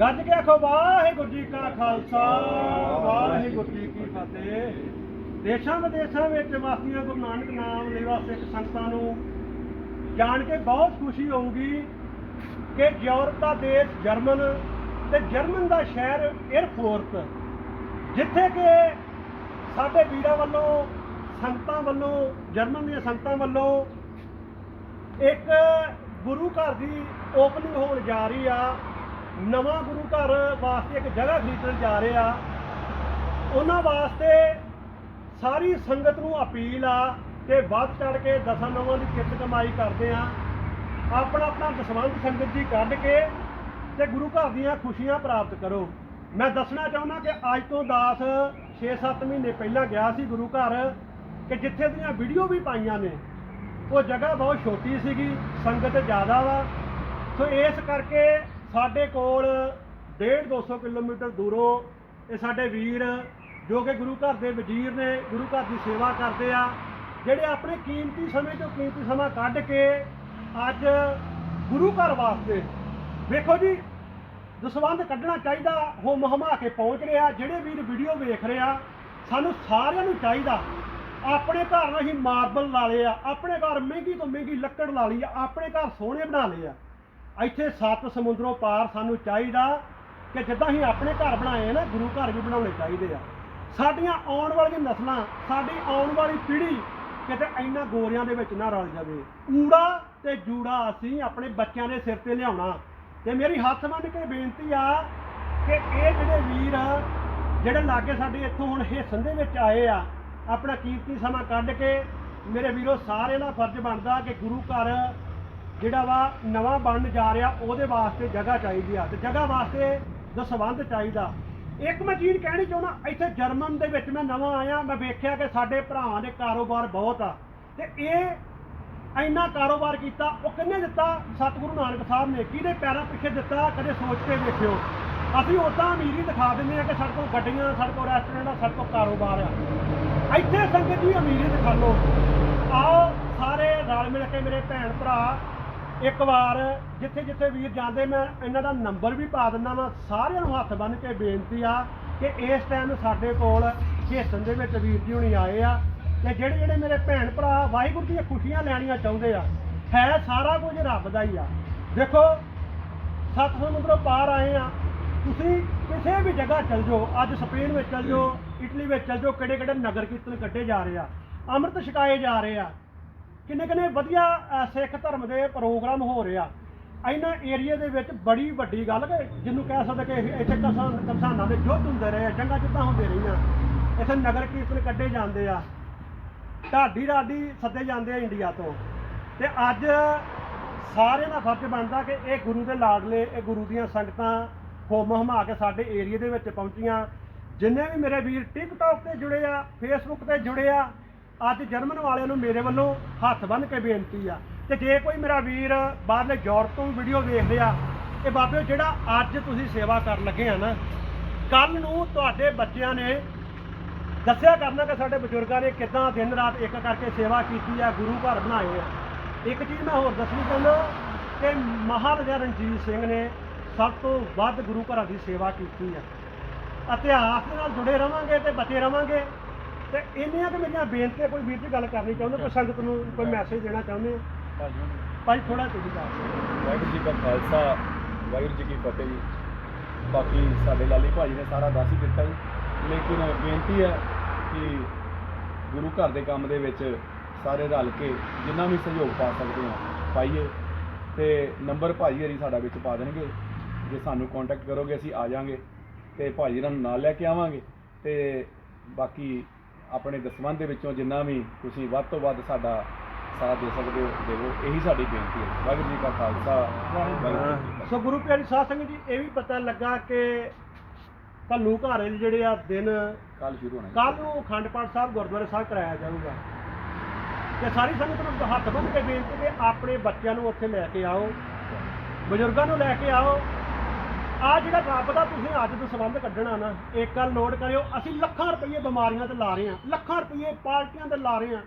ਗੱਜ ਕੇ ਆਖੋ, ਵਾਹਿਗੁਰੂ ਜੀ ਕਾ ਖਾਲਸਾ, ਵਾਹਿਗੁਰੂ ਜੀ ਕੀ ਫਤਿਹ। ਦੇਸ਼ਾਂ ਵਿਦੇਸ਼ਾਂ ਵਿੱਚ ਵਾਸੀਆਂ ਗੁਰੂ ਨਾਨਕ ਨਾਮ ਲੇਵਾ ਸਿੱਖ ਸੰਗਤਾਂ ਨੂੰ ਜਾਣ ਕੇ ਬਹੁਤ ਖੁਸ਼ੀ ਹੋਊਗੀ ਕਿ ਯੂਰਪ ਦਾ ਦੇਸ਼ ਜਰਮਨ ਤੇ ਜਰਮਨ ਦਾ ਸ਼ਹਿਰ ਏਅਰਫੋਰਟ ਜਿੱਥੇ ਕਿ ਸਾਡੇ ਵੀਰਾਂ ਵੱਲੋਂ, ਸੰਗਤਾਂ ਵੱਲੋਂ, ਜਰਮਨ ਦੀਆਂ ਸੰਗਤਾਂ ਵੱਲੋਂ ਇੱਕ ਗੁਰੂ ਘਰ ਦੀ ਓਪਨਿੰਗ ਹੋਣ ਜਾ ਰਹੀ ਆ। ਨਵਾਂ ਗੁਰੂ ਘਰ ਵਾਸਤੇ ਇੱਕ ਜਗ੍ਹਾ ਖਰੀਦਣ ਜਾ ਰਹੇ ਆ। ਉਹਨਾਂ ਵਾਸਤੇ ਸਾਰੀ ਸੰਗਤ ਨੂੰ ਅਪੀਲ ਆ ਕਿ ਵੱਧ ਚੜ ਕੇ ਦਸਾਂ ਨਵਾਂ ਦੀ ਕਿਰਤ ਕਮਾਈ ਕਰਦੇ ਆ। ਆਪਣਾ ਆਪਣਾ ਦਸਵੰਧ ਸੰਗਤ ਜੀ ਕੱਢ ਕੇ ਤੇ ਗੁਰੂ ਘਰ ਦੀਆਂ ਖੁਸ਼ੀਆਂ ਪ੍ਰਾਪਤ ਕਰੋ। ਮੈਂ ਦੱਸਣਾ ਚਾਹੁੰਦਾ ਕਿ ਅੱਜ ਤੋਂ 10 6-7 ਮਹੀਨੇ ਪਹਿਲਾਂ ਗਿਆ ਸੀ ਗੁਰੂ ਘਰ ਕਿ ਜਿੱਥੇ ਦੀਆਂ ਵੀਡੀਓ ਵੀ ਪਾਈਆਂ ਨੇ, ਉਹ ਜਗ੍ਹਾ ਬਹੁਤ ਛੋਟੀ ਸੀਗੀ, ਸੰਗਤ ਜ਼ਿਆਦਾ ਵਾ। ਸੋ ਇਸ ਕਰਕੇ ਸਾਡੇ ਕੋਲ 1.5 200 ਕਿਲੋਮੀਟਰ ਦੂਰੋਂ ਇਹ ਸਾਡੇ ਵੀਰ ਜੋ ਕਿ ਗੁਰੂ ਘਰ ਦੇ ਵਜ਼ੀਰ ਨੇ, ਗੁਰੂ ਘਰ ਦੀ ਸੇਵਾ ਕਰਦੇ ਆ, ਜਿਹੜੇ ਆਪਣੇ ਕੀਮਤੀ ਸਮੇਂ ਤੋਂ ਕੀਮਤੀ ਸਮਾਂ ਕੱਢ ਕੇ ਅੱਜ ਗੁਰੂ ਘਰ ਵਾਸਤੇ, ਵੇਖੋ ਜੀ, ਦਸਵੰਧ ਕੱਢਣਾ ਚਾਹੀਦਾ ਹੁਮ ਹਮਾ ਕੇ ਪਹੁੰਚ ਰਿਹਾ, ਜਿਹੜੇ ਵੀਰ ਵੀਡੀਓ ਵੇਖ ਰਹੇ ਆ, ਸਾਨੂੰ ਸਾਰਿਆਂ ਨੂੰ ਚਾਹੀਦਾ, ਆਪਣੇ ਘਰ ਅਸੀਂ ਮਾਰਬਲ ਲਾ ਲਏ ਆ, ਆਪਣੇ ਘਰ ਮਹਿੰਗੀ ਤੋਂ ਮਹਿੰਗੀ ਲੱਕੜ ਲਾ ਲਈ ਆ, ਆਪਣੇ ਘਰ ਸੋਹਣੇ ਬਣਾ ਲਏ ਆ। ਇੱਥੇ ਸੱਤ ਸਮੁੰਦਰੋਂ ਪਾਰ ਸਾਨੂੰ ਚਾਹੀਦਾ ਕਿ ਜਿੱਦਾਂ ਅਸੀਂ ਆਪਣੇ ਘਰ ਬਣਾਏ ਨਾ, ਗੁਰੂ ਘਰ ਵੀ ਬਣਾਉਣੇ ਚਾਹੀਦੇ ਆ। ਸਾਡੀਆਂ ਆਉਣ ਵਾਲੀਆਂ ਨਸਲਾਂ, ਸਾਡੀ ਆਉਣ ਵਾਲੀ ਪੀੜ੍ਹੀ ਕਿਤੇ ਇੰਨਾ ਗੋਰਿਆਂ ਦੇ ਵਿੱਚ ਨਾ ਰਲ ਜਾਵੇ। ਊੜਾ ਤੇ ਜੂੜਾ ਅਸੀਂ ਆਪਣੇ ਬੱਚਿਆਂ ਦੇ ਸਿਰ ਤੇ ਲਿਆਉਣਾ। ਤੇ ਮੇਰੀ ਹੱਥ ਮੰਨ ਕੇ ਬੇਨਤੀ ਆ ਕਿ ਇਹ ਜਿਹੜੇ ਵੀਰ ਜਿਹੜੇ ਲਾਗੇ ਸਾਡੇ ਇੱਥੋਂ ਹੁਣ ਹਿੱਸਣ ਦੇ ਵਿੱਚ ਆਏ ਆ, ਆਪਣਾ ਕੀਮਤੀ ਸਮਾਂ ਕੱਢ ਕੇ ਮੇਰੇ ਵੀਰੋ, ਸਾਰਿਆਂ ਦਾ ਫਰਜ਼ ਬਣਦਾ ਕਿ ਗੁਰੂ ਘਰ ਜਿਹੜਾ ਵਾ ਨਵਾਂ ਬਣਨ ਜਾ ਰਿਹਾ, ਉਹਦੇ ਵਾਸਤੇ ਜਗ੍ਹਾ ਚਾਹੀਦੀ ਆ। ਤੇ ਜਗ੍ਹਾ ਵਾਸਤੇ ਦਸਵੰਧ ਚਾਹੀਦਾ। ਇੱਕ ਮੈਂ ਚੀਜ਼ ਕਹਿਣੀ ਚਾਹੁੰਦਾ, ਇੱਥੇ ਜਰਮਨ ਦੇ ਵਿੱਚ ਮੈਂ ਨਵਾਂ ਆਇਆ, ਮੈਂ ਵੇਖਿਆ ਕਿ ਸਾਡੇ ਭਰਾਵਾਂ ਦੇ ਕਾਰੋਬਾਰ ਬਹੁਤ ਆ। ਤੇ ਇਹ ਇੰਨਾ ਕਾਰੋਬਾਰ ਕੀਤਾ, ਉਹ ਕਿੰਨੇ ਦਿੱਤਾ? ਸਤਿਗੁਰੂ ਨਾਨਕ ਸਾਹਿਬ ਨੇ, ਕਿਹਦੇ ਪੈਰਾਂ ਪਿੱਛੇ ਦਿੱਤਾ, ਕਦੇ ਸੋਚ ਕੇ ਵੇਖਿਓ। ਅਸੀਂ ਉਦਾਂ ਅਮੀਰੀ ਦਿਖਾ ਦਿੰਦੇ ਆ ਕਿ ਸਾਡੇ ਕੋਲ ਗੱਡੀਆਂ, ਸਾਡੇ ਕੋਲ ਰੈਸਟੋਰੈਂਟ ਆ, ਸਾਡੇ ਕੋਲ ਕਾਰੋਬਾਰ ਆ। ਇੱਥੇ ਸੰਗਤ ਜੀ ਅਮੀਰੀ ਦਿਖਾ ਲਓ। ਆਓ, ਸਾਰੇ ਰਲ ਮਿਲ ਕੇ ਮੇਰੇ ਭੈਣ ਭਰਾ ਇੱਕ ਵਾਰ ਜਿੱਥੇ ਜਿੱਥੇ ਵੀਰ ਜਾਂਦੇ, ਮੈਂ ਇਹਨਾਂ ਦਾ ਨੰਬਰ ਵੀ ਪਾ ਦਿੰਦਾ ਵਾਂ। ਸਾਰਿਆਂ ਨੂੰ ਹੱਥ ਬੰਨ੍ਹ ਕੇ ਬੇਨਤੀ ਆ ਕਿ ਇਸ ਟਾਈਮ ਸਾਡੇ ਕੋਲ ਹਿੱਸਨ ਦੇ ਵਿੱਚ ਵੀਰ ਜੀ ਹੁਣੀ ਆਏ ਆ ਤੇ ਜਿਹੜੇ ਜਿਹੜੇ ਮੇਰੇ ਭੈਣ ਭਰਾ ਵਾਹਿਗੁਰੂ ਦੀਆਂ ਖੁਸ਼ੀਆਂ ਲੈਣੀਆਂ ਚਾਹੁੰਦੇ ਆ, ਹੈ ਸਾਰਾ ਕੁਝ ਰੱਬ ਦਾ ਹੀ ਆ। ਦੇਖੋ ਸੱਤ ਸਮੁੰਦਰੋਂ ਪਾਰ ਆਏ ਆ। ਤੁਸੀਂ ਕਿਸੇ ਵੀ ਜਗ੍ਹਾ ਚਲ ਜਾਓ, ਅੱਜ ਸਪੇਨ ਵਿੱਚ ਚਲ ਜਾਓ, ਇਟਲੀ ਵਿੱਚ ਚਲ ਜਾਓ, ਕਿਹੜੇ ਕਿਹੜੇ ਨਗਰ ਕੀਰਤਨ ਕੱਢੇ ਜਾ ਰਹੇ ਆ, ਅੰਮ੍ਰਿਤ ਛਕਾਏ ਜਾ ਰਹੇ ਆ। ਕਿੰਨੇ ਕਿੰਨੇ ਵਧੀਆ ਅ, ਸਿੱਖ ਧਰਮ ਦੇ ਪ੍ਰੋਗਰਾਮ ਹੋ ਰਹੇ ਆ। ਇਹਨਾਂ ਏਰੀਆ ਦੇ ਵਿੱਚ ਬੜੀ ਵੱਡੀ ਗੱਲ ਕਿ ਜਿਹਨੂੰ ਕਹਿ ਸਕਦੇ ਕਿ ਇਹ- ਇੱਥੇ ਕਿਸਾਨ ਕਿਸਾਨਾਂ ਦੇ ਯੁੱਧ ਹੁੰਦੇ ਰਹੇ ਆ ਜੰਗਾਂ ਜਿੱਦਾਂ ਹੁੰਦੇ ਰਹੀਆਂ। ਇੱਥੇ ਨਗਰ ਕੀਰਤਨ ਕੱਢੇ ਜਾਂਦੇ ਆ। ਢਾਡੀ ਰਾਡੀ ਸੱਦੇ ਜਾਂਦੇ ਆ ਇੰਡੀਆ ਤੋਂ। ਤੇ ਅੱਜ ਸਾਰਿਆਂ ਦਾ ਫਰਜ਼ ਬਣਦਾ ਕਿ ਇਹ ਗੁਰੂ ਦੇ ਲਾਡਲੇ ਇਹ ਗੁਰੂ ਦੀਆਂ ਸੰਗਤਾਂ ਹੋਮ ਹਮਾ ਕੇ ਸਾਡੇ ਏਰੀਆ ਦੇ ਵਿੱਚ ਪਹੁੰਚੀਆਂ। ਜਿੰਨੇ ਵੀ ਮੇਰੇ ਵੀਰ ਟਿਕਟੌਕ ਤੇ ਜੁੜੇ ਆ ਫੇਸਬੁੱਕ ਤੇ ਜੁੜੇ ਆ ਅੱਜ ਜਰਮਨ ਵਾਲਿਆਂ ਨੂੰ ਮੇਰੇ ਵੱਲੋਂ ਹੱਥ ਬੰਨ੍ਹ ਕੇ ਬੇਨਤੀ ਆ ਤੇ ਜੇ ਕੋਈ ਮੇਰਾ ਵੀਰ ਬਾਹਰਲੇ ਯੂਰਪ ਤੋਂ ਵੀਡੀਓ ਵੇਖਦੇ ਆ, ਇਹ ਬਾਬਿਓ ਜਿਹੜਾ ਅੱਜ ਤੁਸੀਂ ਸੇਵਾ ਕਰਨ ਲੱਗੇ ਆ ਨਾ ਕੱਲ ਨੂੰ ਤੁਹਾਡੇ ਬੱਚਿਆਂ ਨੇ ਦੱਸਿਆ ਕਰਨਾ ਕਿ ਸਾਡੇ ਬਜ਼ੁਰਗਾਂ ਨੇ ਕਿਦਾਂ ਦਿਨ ਰਾਤ ਇੱਕ ਕਰਕੇ ਸੇਵਾ ਕੀਤੀ ਆ, ਗੁਰੂ ਘਰ ਬਣਾਏ ਆ। ਇੱਕ ਚੀਜ਼ ਮੈਂ ਹੋਰ ਦੱਸਣੀ ਚਾਹੁੰਦਾ ਕਿ ਮਹਾਰਾਜਾ ਰਣਜੀਤ ਸਿੰਘ ਨੇ ਸਭ ਤੋਂ ਵੱਧ ਗੁਰੂ ਘਰਾਂ ਦੀ ਸੇਵਾ ਕੀਤੀ ਆ। ਇਤਿਹਾਸ ਦੇ ਨਾਲ ਜੁੜੇ ਰਵਾਂਗੇ ਤੇ ਬਚੇ ਰਵਾਂਗੇ। ਤੇ ਇੰਨੀਆਂ ਕਿ ਮੇਰੀਆਂ ਬੇਨਤੀਆਂ ਕੋਈ ਵੀਰ ਦੀ ਗੱਲ ਕਰਨੀ ਚਾਹੁੰਦੇ ਕੋਈ ਸੰਗਤ ਨੂੰ ਕੋਈ ਮੈਸੇਜ ਦੇਣਾ ਚਾਹੁੰਦੇ ਹੋ? ਭਾਈ ਥੋੜਾ ਤੁਸੀਂ ਦੱਸੋ ਵਾਹਿਗੁਰੂ ਜੀ ਕਾ ਖਾਲਸਾ, ਵਾਹਿਗੁਰੂ ਜੀ ਕੀ ਫਤਿਹ ਜੀ। ਬਾਕੀ ਸਾਡੇ ਲਾਲੀ ਭਾਜੀ ਨੇ ਸਾਰਾ ਦੱਸ ਹੀ ਦਿੱਤਾ ਜੀ। ਲੇਕਿਨ ਬੇਨਤੀ ਹੈ ਕਿ ਗੁਰੂ ਘਰ ਦੇ ਕੰਮ ਦੇ ਵਿੱਚ ਸਾਰੇ ਰਲ ਕੇ ਜਿੰਨਾ ਵੀ ਸਹਿਯੋਗ ਪਾ ਸਕਦੇ ਹਾਂ, ਪਾਈਏ। ਤੇ ਨੰਬਰ ਭਾਜੀ ਹਰੀ ਸਾਡਾ ਵਿੱਚ ਪਾ ਦੇਣਗੇ। ਜੇ ਸਾਨੂੰ ਕੰਟੈਕਟ ਕਰੋਗੇ, ਅਸੀਂ ਆ ਜਾਾਂਗੇ। ਤੇ ਭਾਜੀ ਨੂੰ ਨਾਲ ਲੈ ਕੇ ਆਵਾਂਗੇ। ਤੇ ਬਾਕੀ ਆਪਣੇ ਦਸਵੰਧ ਦੇ ਵਿੱਚੋਂ ਜਿੰਨਾ ਵੀ ਤੁਸੀਂ ਵੱਧ ਤੋਂ ਵੱਧ ਸਾਡਾ ਸਾਥ ਦੇ ਸਕਦੇ ਹੋ ਦੇਵੋ ਇਹੀ ਸਾਡੀ ਬੇਨਤੀ ਹੈ। ਵਾਹਿਗੁਰੂ ਜੀ ਕਾ ਖਾਲਸਾ ਵਾਹਿਗੁਰੂ ਜੀ ਕੀ ਫਤਿਹ। ਸੋ ਗੁਰੂ ਪਿਆਰੀ ਸਾਧ ਸੰਗਤ ਜੀ ਇਹ ਵੀ ਪਤਾ ਲੱਗਾ ਕਿ ਕੱਲੂ ਘਰ ਦੇ ਜਿਹੜੇ ਆ ਦਿਨ ਕੱਲ ਸ਼ੁਰੂ ਹੋਣਾ ਜੀ। ਕੱਲ ਨੂੰ ਅਖੰਡ ਪਾਠ ਸਾਹਿਬ ਗੁਰਦੁਆਰੇ ਸਾਹਿਬ ਕਰਾਇਆ ਜਾਊਗਾ। ਤੇ ਸਾਰੀ ਸੰਗਤ ਨੂੰ ਹੱਥ ਬੰਨ੍ਹ ਕੇ ਬੇਨਤੀ ਕਿ ਆਪਣੇ ਬੱਚਿਆਂ ਨੂੰ ਉੱਥੇ ਲੈ ਕੇ ਆਓ ਬਜ਼ੁਰਗਾਂ ਨੂੰ ਲੈ ਕੇ ਆਓ ਆ ਜਿਹੜਾ ਰੱਬ ਦਾ ਤੁਸੀਂ ਅੱਜ ਤੋਂ ਸੰਬੰਧ ਕੱਢਣਾ ਨਾ, ਇੱਕ ਗੱਲ ਨੋਟ ਕਰਿਓ, ਅਸੀਂ ਲੱਖਾਂ ਰੁਪਏ ਬਿਮਾਰੀਆਂ ਤੇ ਲਾ ਰਹੇ ਹਾਂ, ਲੱਖਾਂ ਰੁਪਏ ਪਾਰਟੀਆਂ ਤੇ ਲਾ ਰਹੇ ਹਾਂ,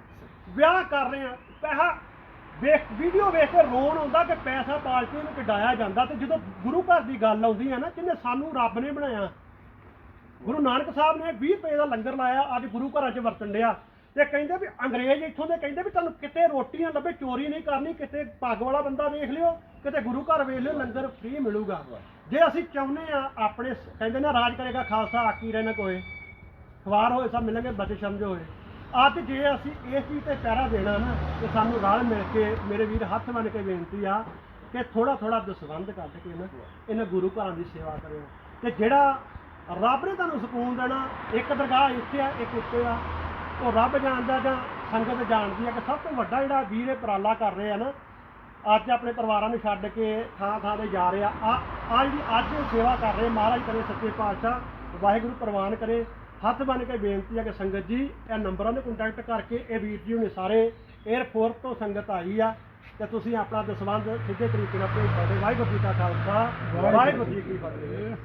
ਵਿਆਹ ਕਰ ਰਹੇ ਹਾਂ, ਪੈਸਾ ਵੇਖ ਵੀਡੀਓ ਵੇਖ ਕੇ ਰੋਣ ਆਉਂਦਾ ਕਿ ਪੈਸਾ ਪਾਲਟੀ ਨੂੰ ਕਢਾਇਆ ਜਾਂਦਾ ਤੇ ਜਦੋਂ ਗੁਰੂ ਘਰ ਦੀ ਗੱਲ ਆਉਂਦੀ ਹੈ ਨਾ ਜਿਹਨੇ ਸਾਨੂੰ ਰੱਬ ਨੇ ਬਣਾਇਆ। ਗੁਰੂ ਨਾਨਕ ਸਾਹਿਬ ਨੇ 20 ਰੁਪਏ ਦਾ ਲੰਗਰ ਲਾਇਆ, ਅੱਜ ਗੁਰੂ ਘਰਾਂ 'ਚ ਵਰਤਣ ਡਿਆ। ਤੇ ਕਹਿੰਦੇ ਵੀ ਅੰਗਰੇਜ਼ ਇੱਥੋਂ ਦੇ ਕਹਿੰਦੇ ਵੀ ਤੁਹਾਨੂੰ ਕਿਤੇ ਰੋਟੀਆਂ ਲੱਭੇ, ਚੋਰੀ ਨਹੀਂ ਕਰਨੀ, ਕਿਤੇ ਪੱਗ ਵਾਲਾ ਬੰਦਾ ਵੇਖ ਲਿਓ, ਕਿਤੇ ਗੁਰੂ ਘਰ ਵੇਖ ਲਿਓ, ਲੰਗਰ ਫ੍ਰੀ ਮਿਲੂਗਾ। ਜੇ ਅਸੀਂ ਚਾਹੁੰਦੇ ਆ ਆਪਣੇ ਕਹਿੰਦੇ ਨਾ ਰਾਜ ਕਰੇਗਾ ਖਾਲਸਾ ਆਕੀ ਰਹਿਣਾ ਕੋਏ। ਖਵਾਰ ਹੋਏ ਸਭ ਮਿਲਣਗੇ, ਬਚੇ ਸਮਝ ਹੋਏ। ਅੱਜ ਜੇ ਅਸੀਂ ਇਸ ਚੀਜ਼ ਤੇ ਪਹਿਰਾ ਦੇਣਾ ਨਾ, ਤੇ ਸਾਨੂੰ ਰਲ ਮਿਲ ਕੇ ਮੇਰੇ ਵੀਰ ਹੱਥ ਮੰਨ ਕੇ ਬੇਨਤੀ ਆ ਕਿ ਥੋੜਾ ਥੋੜਾ ਦਸਵੰਧ ਕੱਢ ਕੇ ਨਾ ਇਹਨਾਂ ਗੁਰੂ ਘਰਾਂ ਦੀ ਸੇਵਾ ਕਰਿਓ। ਤੇ ਜਿਹੜਾ ਰੱਬ ਨੇ ਤੁਹਾਨੂੰ ਸਕੂਨ ਦੇਣਾ, ਇੱਕ ਦਰਗਾਹ ਇੱਥੇ ਆ, ਇੱਕ ਉੱਤੇ ਆ ਉਹ ਰੱਬ ਜਾਣਦਾ ਜਾਂ ਸੰਗਤ ਜਾਣਦੀ ਆ ਕਿ ਸਭ ਤੋਂ ਵੱਡਾ ਜਿਹੜਾ ਵੀਰ ਇਹ ਉਪਰਾਲਾ ਕਰ ਰਹੇ ਆ ਨਾ ਅੱਜ ਆਪਣੇ ਪਰਿਵਾਰਾਂ ਨੂੰ ਛੱਡ ਕੇ ਥਾਂ ਥਾਂ ਤੇ ਜਾ ਰਹੇ। ਆ ਆ ਆ ਜਿਹੜੀ ਅੱਜ ਇਹ ਸੇਵਾ ਕਰ ਰਹੇ ਮਹਾਰਾਜ ਕਰੇ ਸੱਚੇ ਪਾਤਸ਼ਾਹ ਵਾਹਿਗੁਰੂ ਪ੍ਰਵਾਨ ਕਰੇ ਹੱਥ ਬੰਨ ਕੇ ਬੇਨਤੀ ਹੈ ਕਿ ਸੰਗਤ ਜੀ ਇਹ ਨੰਬਰਾਂ ਤੇ ਕੰਟੈਕਟ ਕਰਕੇ ਇਹ ਵੀਰ ਜੀ ਹੁਣੇ ਸਾਰੇ 에ਅਰਪੋਰਟ ਤੋਂ ਸੰਗਤ ਆਈ ਆ ਤੇ ਤੁਸੀਂ ਆਪਣਾ ਦਸਵੰਧ ਸਿੱਧੇ ਤਰੀਕੇ ਨਾਲ ਭੇਜ ਸਕਦੇ ਵਾਹਿਗੁਰੂ ਜੀ ਕਾ ਖਾਲਸਾ ਵਾਹਿਗੁਰੂ ਜੀ ਕੀ ਫਤਿਹ।